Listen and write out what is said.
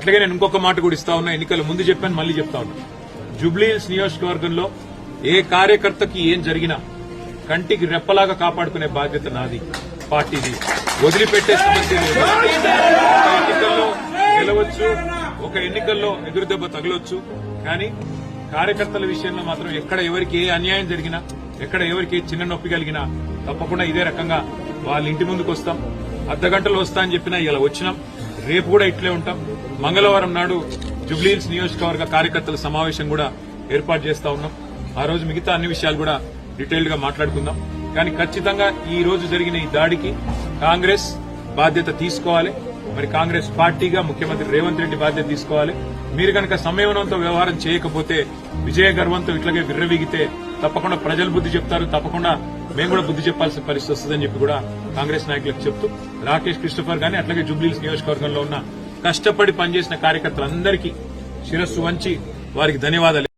అట్లాగే నేను ఇంకొక మాట కూడా ఇస్తా ఉన్నా. ఎన్నికల ముందు చెప్పాను మళ్ళీ చెప్తా ఉన్నా. జూబ్లీహిల్స్ నియోజకవర్గంలో ఏ కార్యకర్తకి ఏం జరిగినా కంటికి రెప్పలాగా కాపాడుకునే బాధ్యత నాది పార్టీది. వదిలిపెట్టే సమస్య లేదు. ఒక ఎన్నికల్లో గెలవచ్చు ఒక ఎన్నికల్లో ఎదురుదెబ్బ తగలొచ్చు. కానీ కార్యకర్తల విషయంలో మాత్రం ఎక్కడ ఎవరికి ఏ అన్యాయం జరిగినా ఎక్కడ ఎవరికి చిన్న నొప్పి కలిగినా తప్పకుండా ఇదే రకంగా వాళ్ళ ఇంటి ముందుకు వస్తాం అర్ధ గంటలో వస్తా అని చెప్పినా ఇలా వచ్చినాం. రేపు కూడా ఇట్లే ఉంటాం. మంగళవారం నాడు జుబ్లీహిల్స్ నియోజకవర్గ కార్యకర్తల సమావేశం కూడా ఏర్పాటు చేస్తా ఉన్నాం. ఆ రోజు మిగతా అన్ని విషయాలు కూడా డీటెయిల్డ్గా మాట్లాడుకుందాం. కానీ ఖచ్చితంగా ఈ రోజు జరిగిన ఈ దాడికి కాంగ్రెస్ బాధ్యత తీసుకోవాలి. మరి కాంగ్రెస్ పార్టీగా ముఖ్యమంత్రి రేవంత్ రెడ్డి బాధ్యత తీసుకోవాలి. మీరు కనుక సంయమనంతో వ్యవహారం చేయకపోతే విజయ గర్వంతో ఇట్లాగే విర్రవీగితే తప్పకుండా ప్రజలు బుద్ధి చెప్తారు. తప్పకుండా మేము కూడా బుద్ధి చెప్పాల్సిన పరిస్థితి వస్తుందని చెప్పి కూడా కాంగ్రెస్ నాయకులకు చెప్తూ రాకేష్ క్రిస్టఫర్ గాని అట్లాగే జూబ్లీహిల్స్ నియోజకవర్గంలో ఉన్న కష్టపడి పనిచేసిన కార్యకర్తలందరికీ శిరస్సు వంచి వారికి ధన్యవాదాలు.